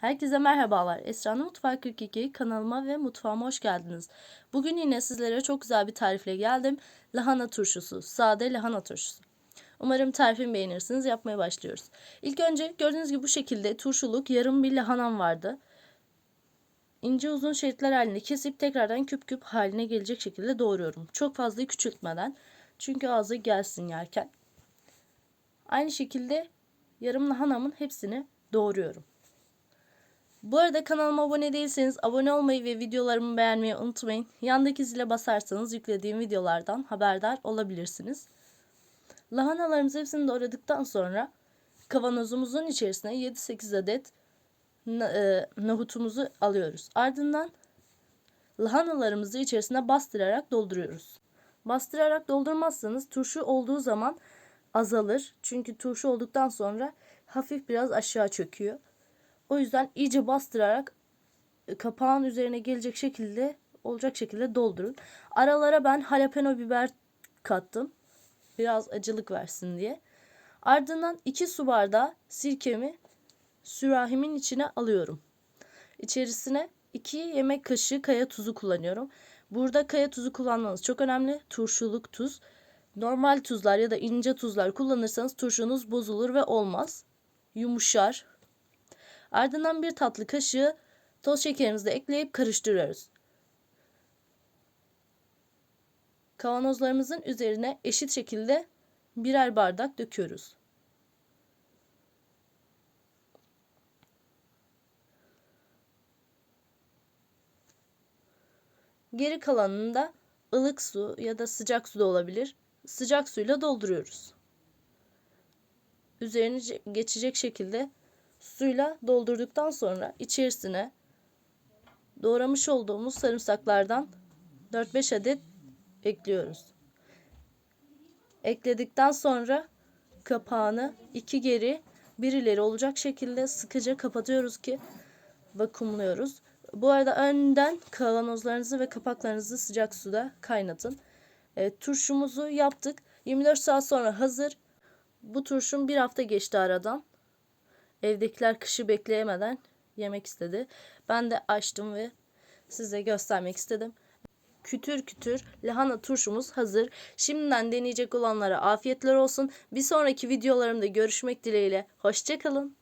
Herkese merhabalar. Esra'nın Mutfağı 42 kanalıma ve mutfağıma hoş geldiniz. Bugün yine sizlere çok güzel bir tarifle geldim. Lahana turşusu, sade lahana turşusu. Umarım tarifimi beğenirsiniz. Yapmaya başlıyoruz. İlk önce gördüğünüz gibi bu şekilde turşuluk yarım bir lahanam vardı. İnce uzun şeritler halinde kesip tekrardan küp küp haline gelecek şekilde doğruyorum. Çok fazla küçültmeden. Çünkü ağzı gelsin yerken. Aynı şekilde yarım lahanamın hepsini doğruyorum. Bu arada kanalıma abone değilseniz abone olmayı ve videolarımı beğenmeyi unutmayın. Yandaki zile basarsanız yüklediğim videolardan haberdar olabilirsiniz. Lahanalarımızı hepsini doğradıktan sonra kavanozumuzun içerisine 7-8 adet e, nohutumuzu alıyoruz. Ardından lahanalarımızı içerisine bastırarak dolduruyoruz. Bastırarak doldurmazsanız turşu olduğu zaman azalır. Çünkü turşu olduktan sonra hafif biraz aşağı çöküyor. O yüzden iyice bastırarak e, kapağın üzerine gelecek şekilde olacak şekilde doldurun. Aralara ben jalapeno biber kattım. Biraz acılık versin diye. Ardından 2 su bardağı sirkemi sürahimin içine alıyorum. İçerisine 2 yemek kaşığı kaya tuzu kullanıyorum. Burada kaya tuzu kullanmanız çok önemli. Turşuluk tuz. Normal tuzlar ya da ince tuzlar kullanırsanız turşunuz bozulur ve olmaz. Yumuşar. Ardından bir tatlı kaşığı toz şekerimizi de ekleyip karıştırıyoruz. Kavanozlarımızın üzerine eşit şekilde birer bardak döküyoruz. Geri kalanını da ılık su ya da sıcak su da olabilir. Sıcak suyla dolduruyoruz. Üzerine geçecek şekilde suyla doldurduktan sonra içerisine doğramış olduğumuz sarımsaklardan 4-5 adet ekliyoruz. Ekledikten sonra kapağını iki geri bir ileri olacak şekilde sıkıca kapatıyoruz ki vakumluyoruz. Bu arada önden kavanozlarınızı ve kapaklarınızı sıcak suda kaynatın. Evet, turşumuzu yaptık. 24 saat sonra hazır. Bu turşum bir hafta geçti aradan. Evdekiler kışı bekleyemeden yemek istedi. Ben de açtım ve size göstermek istedim. Kütür kütür lahana turşumuz hazır. Şimdiden deneyecek olanlara afiyetler olsun. Bir sonraki videolarımda görüşmek dileğiyle. Hoşçakalın.